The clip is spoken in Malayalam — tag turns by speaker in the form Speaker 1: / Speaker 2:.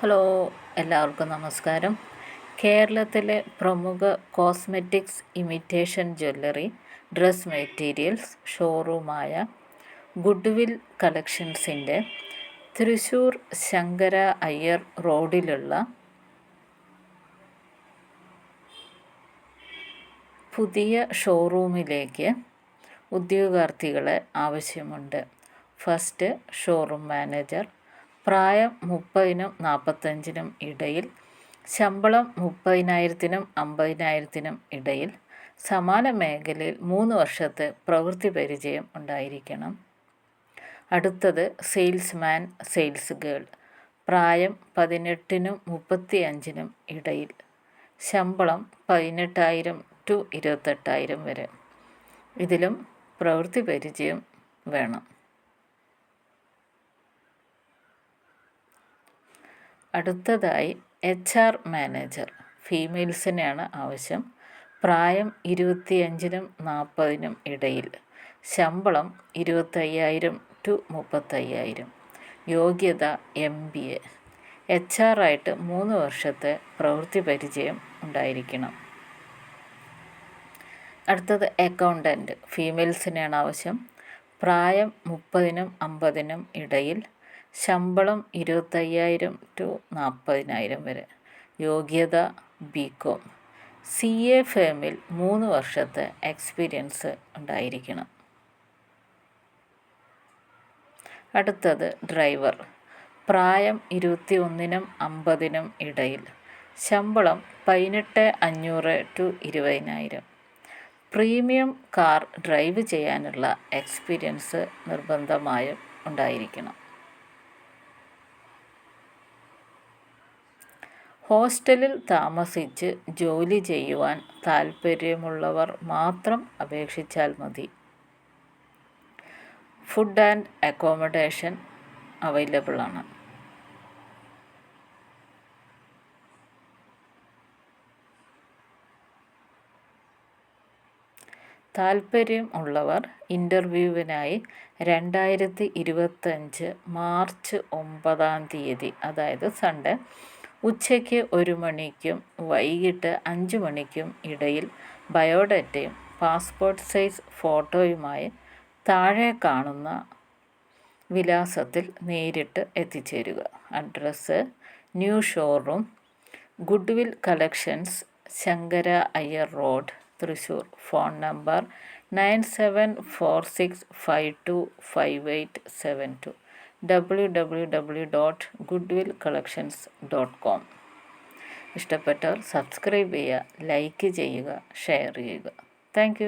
Speaker 1: ഹലോ എല്ലാവർക്കും നമസ്കാരം. കേരളത്തിലെ പ്രമുഖ cosmetics imitation jewellery dress materials ഷോറൂമായ goodwill കളക്ഷൻസിന്റെ തൃശൂർ ശങ്കര അയ്യർ റോഡിലുള്ള പുതിയ ഷോറൂമിലേക്ക് ഉദ്യോഗാർത്ഥികളെ ആവശ്യമുണ്ട്. ഫസ്റ്റ് ഷോറൂം മാനേജർ പ്രായം മുപ്പതിനും നാൽപ്പത്തഞ്ചിനും ഇടയിൽ ശമ്പളം മുപ്പതിനായിരത്തിനും അമ്പതിനായിരത്തിനും ഇടയിൽ സമാന മേഖലയിൽ മൂന്ന് വർഷത്തെ പ്രവൃത്തി പരിചയം ഉണ്ടായിരിക്കണം. അടുത്തത് സെയിൽസ്മാൻ സെയിൽസ് ഗേൾ. പ്രായം പതിനെട്ടിനും മുപ്പത്തി അഞ്ചിനും ഇടയിൽ ശമ്പളം പതിനെട്ടായിരം ടു ഇരുപത്തെട്ടായിരം വരെ. ഇതിലും പ്രവൃത്തി പരിചയം വേണം. അടുത്തതായി എച്ച് ആർ മാനേജർ. ഫീമെയിൽസിനെയാണ് ആവശ്യം. പ്രായം ഇരുപത്തിയഞ്ചിനും നാൽപ്പതിനും ഇടയിൽ. ശമ്പളം ഇരുപത്തയ്യായിരം ടു മുപ്പത്തയ്യായിരം. യോഗ്യത M B A. H R ആയിട്ട് മൂന്ന് വർഷത്തെ പ്രവൃത്തി പരിചയം ഉണ്ടായിരിക്കണം. അടുത്തത് അക്കൗണ്ടന്റ് ഫീമെയിൽസിനെയാണ് ആവശ്യം. പ്രായം മുപ്പതിനും അമ്പതിനും ഇടയിൽ. ശമ്പളം ഇരുപത്തയ്യായിരം ടു നാൽപ്പതിനായിരം വരെ. യോഗ്യത ബി കോം. സി എ ഫേമിൽ മൂന്ന് വർഷത്തെ എക്സ്പീരിയൻസ് ഉണ്ടായിരിക്കണം. അടുത്തത് ഡ്രൈവർ. പ്രായം ഇരുപത്തി ഒന്നിനും അമ്പതിനും ഇടയിൽ. ശമ്പളം പതിനെട്ട് അഞ്ഞൂറ് ടു ഇരുപതിനായിരം. പ്രീമിയം കാർ ഡ്രൈവ് ചെയ്യാനുള്ള എക്സ്പീരിയൻസ് നിർബന്ധമായും ഉണ്ടായിരിക്കണം. ഹോസ്റ്റലിൽ താമസിച്ച് ജോലി ചെയ്യുവാൻ താൽപ്പര്യമുള്ളവർ മാത്രം അപേക്ഷിച്ചാൽ മതി. ഫുഡ് ആൻഡ് അക്കോമഡേഷൻ അവൈലബിൾ ആണ്. താൽപ്പര്യം ഉള്ളവർ ഇന്റർവ്യൂവിനായി രണ്ടായിരത്തി ഇരുപത്തഞ്ച് മാർച്ച് ഒമ്പതാം തീയതി അതായത് സൺഡേ ഉച്ചയ്ക്ക് ഒരു മണിക്കും വൈകിട്ട് അഞ്ച് മണിക്കും ഇടയിൽ ബയോഡേറ്റയും പാസ്പോർട്ട് സൈസ് ഫോട്ടോയുമായി താഴെ കാണുന്ന വിലാസത്തിൽ നേരിട്ട് എത്തിച്ചേരുക. Address new showroom Goodwill Collections Shankara Iyer road Thrissur phone number nine seven four six five two five eight seven two. W W W dot Goodwill collections dot com ഇഷ്ടപ്പെട്ടവർ subscribe ചെയ്യുക ലൈക്ക് ചെയ്യുക ഷെയർ ചെയ്യുക താങ്ക്